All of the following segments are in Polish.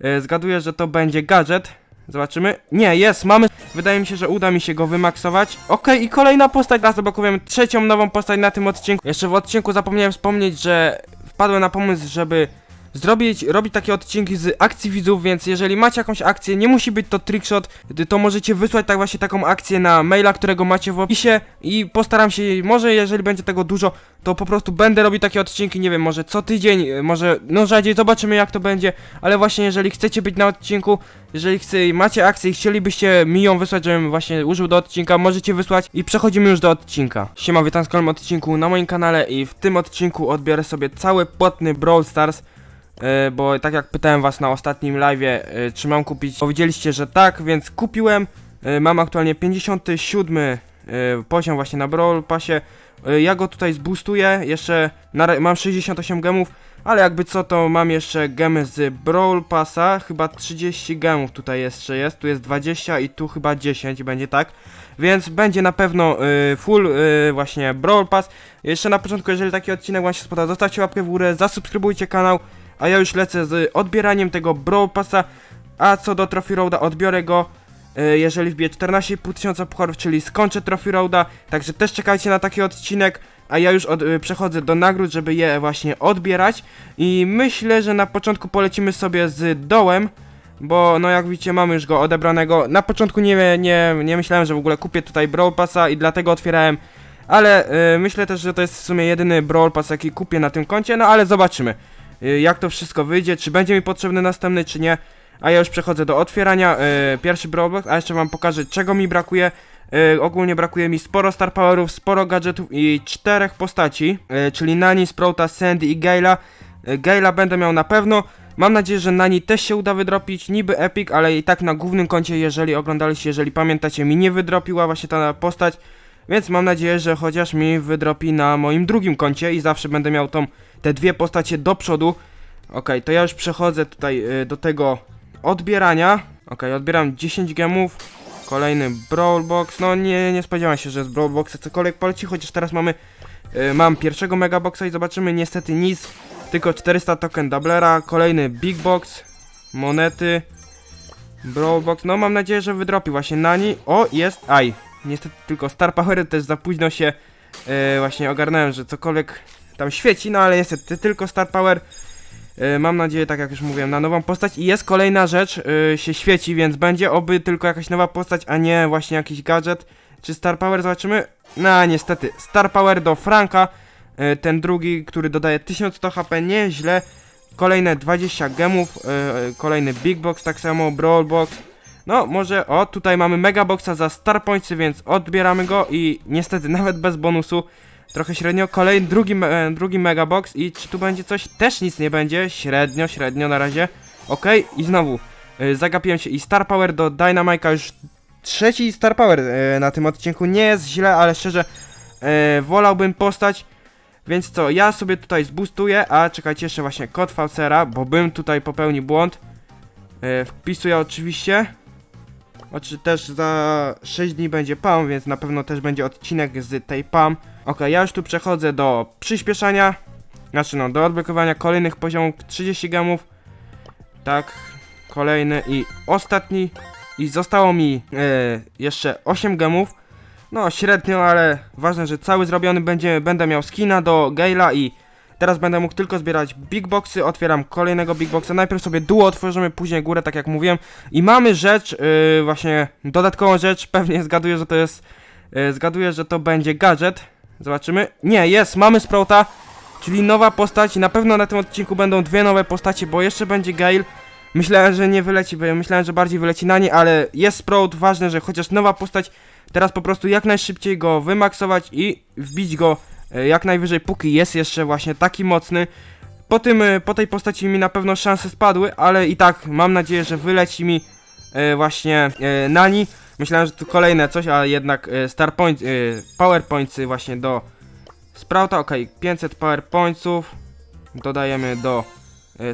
E, zgaduję, że to będzie gadżet. Zobaczymy. Nie, jest, mamy. Wydaje mi się, że uda mi się go wymaksować. Okej, i kolejna postać. Teraz zablokujemy trzecią nową postać na tym odcinku. Jeszcze w odcinku zapomniałem wspomnieć, że wpadłem na pomysł, żeby zrobić, robić takie odcinki z akcji widzów, więc jeżeli macie jakąś akcję, nie musi być to trickshot, to możecie wysłać tak właśnie taką akcję na maila, którego macie w opisie i postaram się, może jeżeli będzie tego dużo, to po prostu będę robił takie odcinki, nie wiem, może co tydzień, e, może, no rzadziej, zobaczymy jak to będzie, ale właśnie jeżeli chcecie być na odcinku, jeżeli chce, macie akcję i chcielibyście mi ją wysłać, żebym właśnie użył do odcinka, możecie wysłać i przechodzimy już do odcinka. Siema, witam w kolejnym odcinku na moim kanale i w tym odcinku odbiorę sobie cały płatny Brawl Stars, bo tak jak pytałem was na ostatnim live'ie, e, czy mam kupić, powiedzieliście, że tak, więc kupiłem. E, Mam aktualnie 57 e, poziom właśnie na Brawl Passie. E, Ja go tutaj zboostuję, jeszcze mam 68 gemów, ale jakby co to mam jeszcze gemy z Brawl Passa, chyba 30 gemów tutaj jeszcze jest, tu jest 20 i tu chyba 10 będzie tak. Więc będzie na pewno full właśnie Brawl Pass. Jeszcze na początku, jeżeli taki odcinek wam się spodoba, zostawcie łapkę w górę, zasubskrybujcie kanał, a ja już lecę z odbieraniem tego Brawl Passa. A co do Trophy Roada, odbiorę go, y, jeżeli wbiję 14,5 tysiąca pucharów, czyli skończę Trophy Roada, także też czekajcie na taki odcinek. A ja już od, y, przechodzę do nagród, żeby je właśnie odbierać. I myślę, że na początku polecimy sobie z dołem. Bo no jak widzicie mamy już go odebranego. Na początku nie, nie, nie myślałem, że w ogóle kupię tutaj Brawl Passa i dlatego otwierałem. Ale y, myślę też, że to jest w sumie jedyny Brawl Pass jaki kupię na tym koncie, no ale zobaczymy. Y, jak to wszystko wyjdzie, czy będzie mi potrzebny następny, czy nie. A ja już przechodzę do otwierania. Y, pierwszy Brawl Box, a jeszcze wam pokażę czego mi brakuje. Y, ogólnie brakuje mi sporo Star Powerów, sporo gadżetów i czterech postaci, y, czyli Nani, Sprouta, Sandy i Gale'a. Y, Gale'a będę miał na pewno. Mam nadzieję, że na niej też się uda wydropić, niby Epic, ale i tak na głównym koncie, jeżeli oglądaliście, jeżeli pamiętacie, mi nie wydropiła właśnie ta postać, więc mam nadzieję, że chociaż mi wydropi na moim drugim koncie i zawsze będę miał tą, te dwie postacie do przodu. Okej, to ja już przechodzę tutaj y, do tego odbierania. Okej, odbieram 10 gemów, kolejny Brawl Box, no nie, nie spodziewałem się, że z Brawl Boxa cokolwiek poleci, chociaż teraz mamy, y, mam pierwszego Mega Boxa i zobaczymy niestety nic, tylko 400 token Doublera, kolejny Big Box, monety, Brawl Box, no mam nadzieję, że wydropi właśnie Nani. O, jest, aj, niestety tylko Star Powery też za późno się e, właśnie ogarnąłem, że cokolwiek tam świeci, no ale niestety tylko Star Power. E, mam nadzieję, tak jak już mówiłem, na nową postać i jest kolejna rzecz, e, się świeci, więc będzie oby tylko jakaś nowa postać, a nie właśnie jakiś gadżet. Czy Star Power zobaczymy? No niestety, Star Power do Franka, e, ten drugi, który dodaje 1100 HP, nieźle. Kolejne 20 gemów, e, kolejny Big Box, tak samo Brawl Box. No, może, o, tutaj mamy Mega Boxa za Star Pointsy, więc odbieramy go i niestety nawet bez bonusu, trochę średnio. Kolejny, drugi, e, drugi Mega Box i czy tu będzie coś? Też nic nie będzie, średnio, średnio na razie. Okej, i znowu, e, zagapiłem się i Star Power do Dynamite'a już trzeci Star Power e, na tym odcinku. Nie jest źle, ale szczerze, e, wolałbym postać więc co, ja sobie tutaj zboostuję, a czekajcie jeszcze właśnie kod Falcera, bo bym tutaj popełnił błąd. E, wpisuję oczywiście. Oczy też za 6 dni będzie PAM, więc na pewno też będzie odcinek z tej PAM. Ok, ja już tu przechodzę do przyspieszania. Znaczy no, do odblokowania kolejnych poziomów 30 gemów. Tak, kolejny i ostatni. I zostało mi e, jeszcze 8 gemów. No, średnio, ale ważne, że cały zrobiony będzie, będę miał skina do Gale'a i teraz będę mógł tylko zbierać big boxy, otwieram kolejnego big boxa, najpierw sobie duo otworzymy, później górę, tak jak mówiłem. I mamy rzecz, yy, właśnie dodatkową rzecz, pewnie zgaduję, że to jest, yy, zgaduję, że to będzie gadżet, zobaczymy, nie, jest, mamy Sprouta, czyli nowa postać, na pewno na tym odcinku będą dwie nowe postacie, bo jeszcze będzie Gale, myślałem, że nie wyleci, bo myślałem, że bardziej wyleci na nie, ale jest Sprout, ważne, że chociaż nowa postać, Teraz po prostu jak najszybciej go wymaksować i wbić go jak najwyżej, póki jest jeszcze właśnie taki mocny. Po tym, e, po tej postaci mi na pewno szanse spadły, ale i tak mam nadzieję, że wyleci mi e, właśnie e, Nani. Myślałem, że tu kolejne coś, ale jednak e, Star Point, e, Powerpointsy właśnie do Sprouta, ok, 500 Powerpointsów dodajemy do e,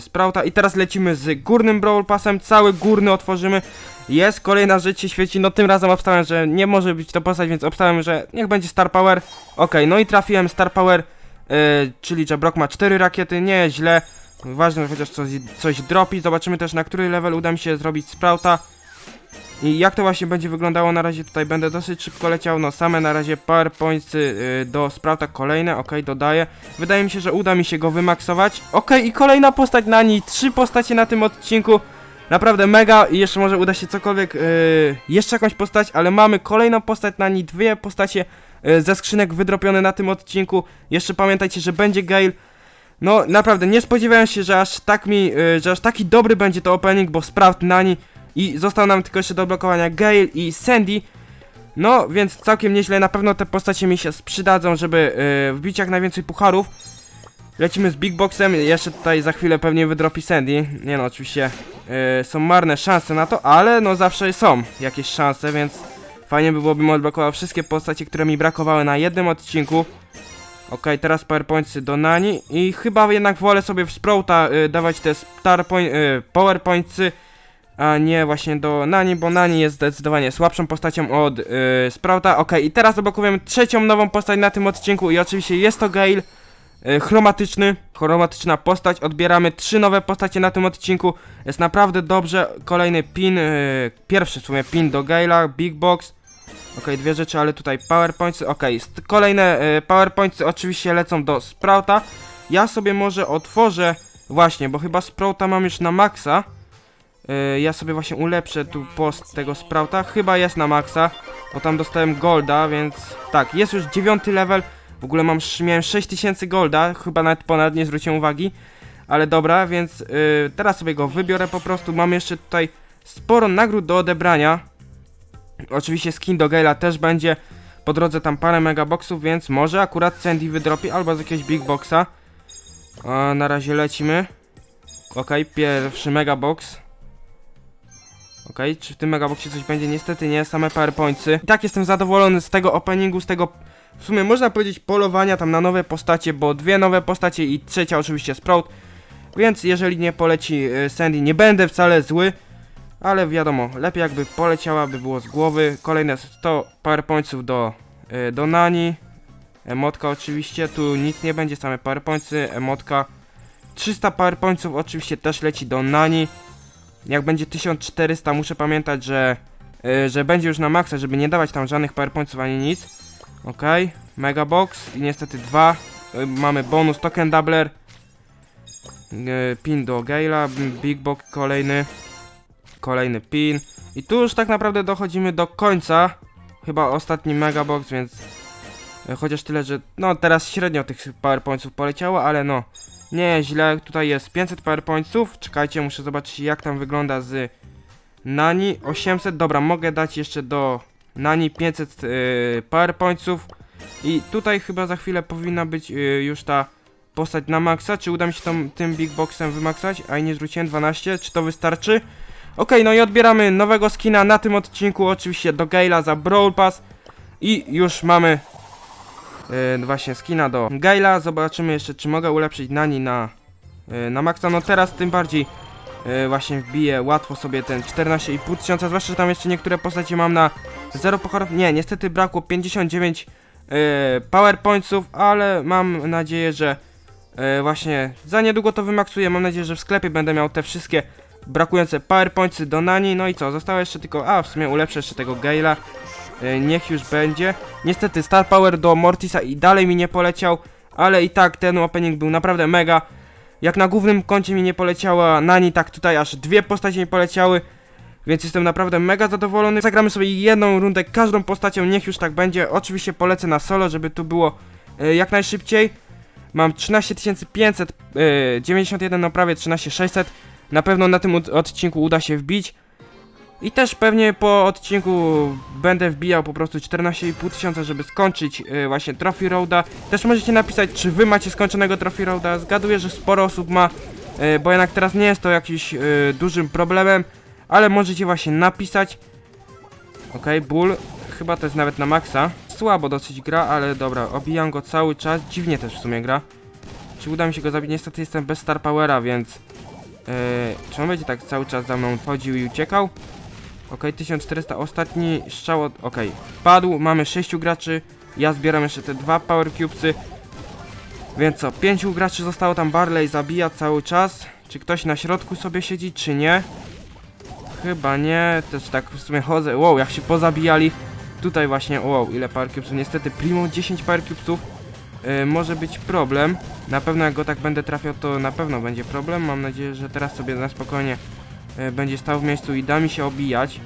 Sprouta i teraz lecimy z górnym Brawl Passem, cały górny otworzymy jest, kolejna rzecz się świeci, no tym razem obstałem, że nie może być to postać, więc obstałem, że niech będzie Star Power. Okej, no i trafiłem Star Power, yy, czyli że Brock ma 4 rakiety, nie źle. Ważne, chociaż coś, coś dropi. Zobaczymy też na który level uda mi się zrobić Sprouta. I jak to właśnie będzie wyglądało, na razie tutaj będę dosyć szybko leciał, no same na razie powerpointsy y, do Sprouta kolejne, ok, dodaję. Wydaje mi się, że uda mi się go wymaksować. Ok, i kolejna postać na niej, trzy postacie na tym odcinku. Naprawdę mega i jeszcze może uda się cokolwiek, y, jeszcze jakąś postać, ale mamy kolejną postać na niej, dwie postacie y, ze skrzynek wydropione na tym odcinku. Jeszcze pamiętajcie, że będzie Gale. No naprawdę, nie spodziewałem się, że aż tak mi, y, że aż taki dobry będzie to opening, bo Sprout na niej i został nam tylko jeszcze do blokowania Gale i Sandy. No, więc całkiem nieźle, na pewno te postacie mi się przydadzą, żeby yy, wbić jak najwięcej pucharów. Lecimy z Big Boxem, jeszcze tutaj za chwilę pewnie wydropi Sandy. Nie no, oczywiście yy, są marne szanse na to, ale no zawsze są jakieś szanse, więc fajnie by było, bym odblokował wszystkie postacie, które mi brakowały na jednym odcinku. Okej, teraz powerpointsy do Nani i chyba jednak wolę sobie w Sprouta y, dawać te star point, y, powerpointsy, a nie właśnie do Nani, bo Nani jest zdecydowanie słabszą postacią od y, Sprouta. Okej, i teraz odblokujemy trzecią nową postać na tym odcinku i oczywiście jest to Gale. y, Chromatyczny, chromatyczna postać. Odbieramy trzy nowe postacie na tym odcinku. Jest naprawdę dobrze. Kolejny pin, y, pierwszy w sumie pin do Gale'a, Big Box. Okej, dwie rzeczy, ale tutaj powerpointsy. Okej, st- kolejne y, powerpointsy oczywiście lecą do Sprouta. Ja sobie może otworzę, właśnie, bo chyba Sprouta mam już na maksa. Y, ja sobie właśnie ulepszę tu post tego Sprouta. Chyba jest na maksa, bo tam dostałem golda, więc tak, jest już dziewiąty level. W ogóle mam, miałem 6000 golda, chyba nawet ponad, nie zwróciłem uwagi. Ale dobra, więc y, teraz sobie go wybiorę po prostu. Mam jeszcze tutaj sporo nagród do odebrania. Oczywiście skin do Gale'a też będzie. Po drodze tam parę megaboxów, więc może akurat Sandy wydropi albo z jakiegoś big boxa. A, na razie lecimy. Okej, pierwszy megabox. Okej, czy w tym megaboxie coś będzie? Niestety nie, same powerpointsy. I tak jestem zadowolony z tego openingu, z tego w sumie można powiedzieć polowania tam na nowe postacie, bo dwie nowe postacie i trzecia oczywiście Sprout. Więc jeżeli nie poleci y, Sandy, nie będę wcale zły. Ale wiadomo, lepiej jakby poleciała, by było z głowy. Kolejne 100 powerpointsów do, y, do Nani. Emotka oczywiście, tu nic nie będzie, same powerpointsy, emotka. 300 powerpointsów oczywiście też leci do Nani. Jak będzie 1400, muszę pamiętać, że, y, że będzie już na maksa, żeby nie dawać tam żadnych powerpointsów ani nic. Okej, megabox i niestety dwa. Y, mamy bonus token doubler. Y, pin do Gale'a, big box kolejny. Kolejny pin. I tu już tak naprawdę dochodzimy do końca. Chyba ostatni megabox, więc e, chociaż tyle, że no teraz średnio tych powerpointsów poleciało, ale no nie źle. Tutaj jest 500 powerpointsów. Czekajcie, muszę zobaczyć jak tam wygląda z Nani. 800, dobra, mogę dać jeszcze do Nani 500 yy, powerpointsów. I tutaj chyba za chwilę powinna być yy, już ta postać na maksa. Czy uda mi się tą, tym big boxem wymaksać? A nie zwróciłem 12, czy to wystarczy? Okej, no i odbieramy nowego skina na tym odcinku, oczywiście do Gale'a za Brawl Pass i już mamy yy, właśnie skina do Gale'a, zobaczymy jeszcze czy mogę ulepszyć Nani na, yy, na maksa, no teraz tym bardziej yy, właśnie wbiję łatwo sobie ten 14,5 tysiąca, zwłaszcza, że tam jeszcze niektóre postacie mam na 0 pucharów, nie, niestety brakło 59 yy, powerpointsów, ale mam nadzieję, że yy, właśnie za niedługo to wymaksuję, mam nadzieję, że w sklepie będę miał te wszystkie brakujące powerpointsy do Nani, no i co, zostało jeszcze tylko, a w sumie ulepszę jeszcze tego yy, niech już będzie. Niestety Star Power do Mortisa i dalej mi nie poleciał, ale i tak ten opening był naprawdę mega. Jak na głównym koncie mi nie poleciała Nani, tak tutaj aż dwie postacie mi poleciały, więc jestem naprawdę mega zadowolony. Zagramy sobie jedną rundę każdą postacią, niech już tak będzie. Oczywiście polecę na solo, żeby tu było yy, jak najszybciej. Mam 13591, no prawie 13600. Na pewno na tym od- odcinku uda się wbić. I też pewnie po odcinku będę wbijał po prostu 14,5 tysiąca, żeby skończyć y, właśnie Trophy Roada. Też możecie napisać, czy wy macie skończonego Trophy Roada. Zgaduję, że sporo osób ma, y, bo jednak teraz nie jest to jakiś y, dużym problemem, ale możecie właśnie napisać. Okej, ból. Chyba to jest nawet na maksa. Słabo dosyć gra, ale dobra, obijam go cały czas. Dziwnie też w sumie gra. Czy uda mi się go zabić? Niestety jestem bez Star Powera, więc... Yy, czy on będzie tak cały czas za mną chodził i uciekał? Okej, 1400, ostatni strzał od... Okej, padł, mamy 6 graczy. Ja zbieram jeszcze te dwa Power Cubesy. Więc co, pięciu graczy zostało tam, Barley zabija cały czas. Czy ktoś na środku sobie siedzi, czy nie? Chyba nie, też tak w sumie chodzę. Wow, jak się pozabijali. Tutaj właśnie, wow, ile power cubesów. Niestety Primo 10 power cubesów. Yy, może być problem. Na pewno jak go tak będę trafiał, to na pewno będzie problem. Mam nadzieję, że teraz sobie na spokojnie będzie stał w miejscu i da mi się obijać.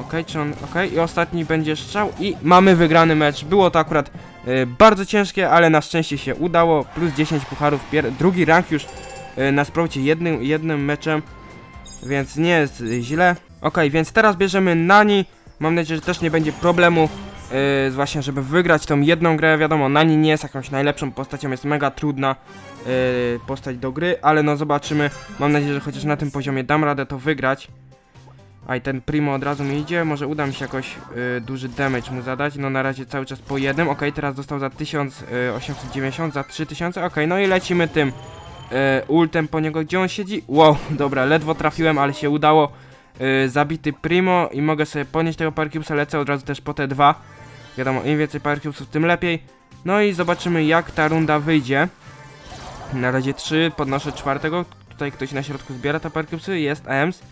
Okej, czy on. Okej, i ostatni będzie strzał i mamy wygrany mecz. Było to akurat yy, bardzo ciężkie, ale na szczęście się udało. Plus 10 pucharów, drugi rank już yy, na sproucie jednym, jednym meczem, więc nie jest źle. Okej, więc teraz bierzemy Nani. Mam nadzieję, że też nie będzie problemu. Yy, właśnie, żeby wygrać tą jedną grę, wiadomo, Nani nie jest jakąś najlepszą postacią, jest mega trudna yy, postać do gry, ale no zobaczymy. Mam nadzieję, że chociaż na tym poziomie dam radę to wygrać. A i ten Primo od razu mi idzie, może uda mi się jakoś y, duży damage mu zadać, no na razie cały czas po jednym, okej, teraz dostał za 1890, za 3000, okej, no i lecimy tym y, ultem po niego, gdzie on siedzi? Wow, dobra, ledwo trafiłem, ale się udało, y, zabity Primo i mogę sobie podnieść tego Parcube'a, lecę od razu też po te dwa, wiadomo, im więcej Parcubesów, tym lepiej, no i zobaczymy jak ta runda wyjdzie, na razie trzy, podnoszę czwartego, tutaj ktoś na środku zbiera te Parcubesy, jest Ems,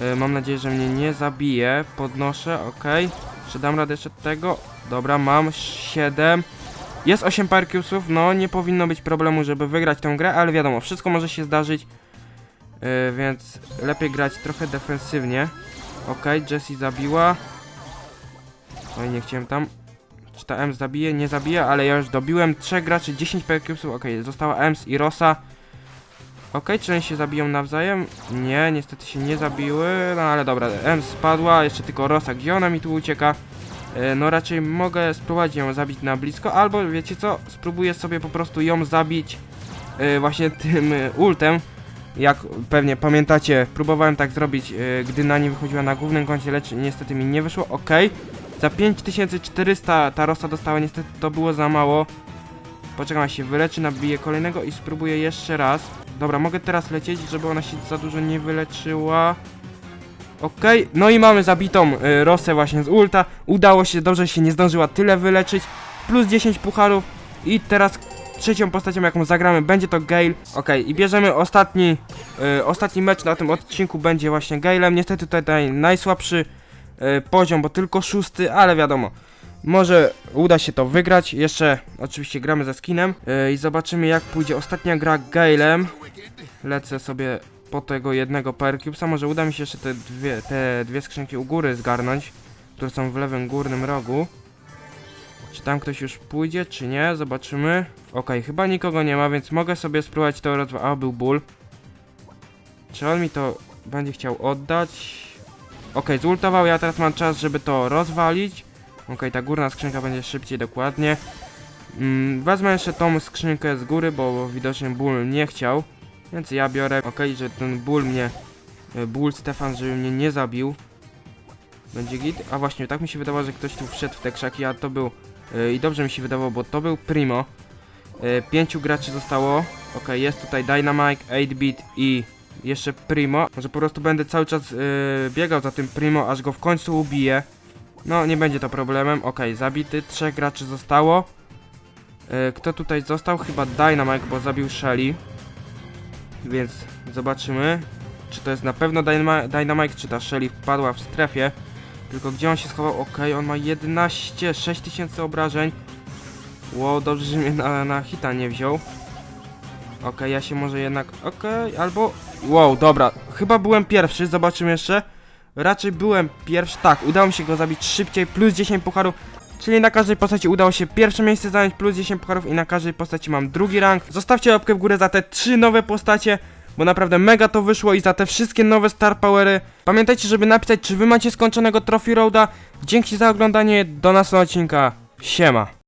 E, Mam nadzieję, że mnie nie zabije. Podnoszę, ok. Czy dam radę jeszcze tego? Dobra, mam 7. Jest 8 parkiusów, no nie powinno być problemu, żeby wygrać tę grę, ale wiadomo, wszystko może się zdarzyć. E, więc lepiej grać trochę defensywnie. Ok, Jessie zabiła. Oj, nie chciałem tam. Czy ta Ems zabije? Nie zabije, ale ja już dobiłem. Trzech graczy, 10 parkiusów. Ok, została Ems i Rosa. Okej, czy oni się zabiją nawzajem? Nie, niestety się nie zabiły, no ale dobra, M spadła, jeszcze tylko Rosa, gdzie ona mi tu ucieka? E, no raczej mogę spróbować ją zabić na blisko, albo wiecie co, spróbuję sobie po prostu ją zabić e, właśnie tym e, ultem. Jak pewnie pamiętacie, próbowałem tak zrobić, gdy na nie wychodziła na głównym koncie, lecz niestety mi nie wyszło, okej. Za 5400 ta Rosa dostała, niestety to było za mało. Poczekam aż się wyleczy, nabiję kolejnego i spróbuję jeszcze raz. Dobra, mogę teraz lecieć, żeby ona się za dużo nie wyleczyła. Okej, no i mamy zabitą y, Rosę właśnie z ulta. Udało się, dobrze się nie zdążyła tyle wyleczyć. Plus 10 pucharów. I teraz trzecią postacią, jaką zagramy, będzie to Gale. Okej, i bierzemy ostatni, y, ostatni mecz na tym odcinku będzie właśnie Galem. Niestety tutaj najsłabszy poziom, bo tylko szósty, ale wiadomo. Może uda się to wygrać. Jeszcze oczywiście gramy ze skinem yy, i zobaczymy jak pójdzie ostatnia gra Galem. Lecę sobie po tego jednego Power Cubesa. Może uda mi się jeszcze te dwie, te dwie skrzynki u góry zgarnąć, które są w lewym górnym rogu. Czy tam ktoś już pójdzie, czy nie? Zobaczymy. Okej, chyba nikogo nie ma, więc mogę sobie spróbować to rozwalić. A, był ból. Czy on mi to będzie chciał oddać? Okej, zultował, ja teraz mam czas, żeby to rozwalić. Okej, ta górna skrzynka będzie szybciej, dokładnie. Mm, wezmę jeszcze tą skrzynkę z góry, bo widocznie ból nie chciał. Więc ja biorę, okej, że ten ból mnie, e, ból Stefan, żeby mnie nie zabił. Będzie git. A właśnie, tak mi się wydawało, że ktoś tu wszedł w te krzaki, a to był, e, i dobrze mi się wydawało, bo to był Primo. E, pięciu graczy zostało. Okej, jest tutaj Dynamite, 8-bit i jeszcze Primo. Może po prostu będę cały czas e, biegał za tym Primo, aż go w końcu ubiję. No, nie będzie to problemem. Okej, zabity. Trzech graczy zostało. E, kto tutaj został? Chyba Dynamite, bo zabił Shelly. Więc zobaczymy, czy to jest na pewno Dynama Dynamite, czy ta Shelly wpadła w strefie. Tylko gdzie on się schował? Okej, on ma 11, 6000 obrażeń. Wow, dobrze, że mnie na, na hita nie wziął. Okej, ja się może jednak... Okej, albo... Wow, dobra. Chyba byłem pierwszy, zobaczymy jeszcze. Raczej byłem pierwszy, tak, udało mi się go zabić szybciej, plus 10 pucharów, czyli na każdej postaci udało się pierwsze miejsce zająć, plus 10 pucharów i na każdej postaci mam drugi rank. Zostawcie łapkę w górę za te trzy nowe postacie, bo naprawdę mega to wyszło i za te wszystkie nowe Star Powery. Pamiętajcie, żeby napisać, czy wy macie skończonego Trophy Roada. Dzięki za oglądanie, do następnego odcinka, siema.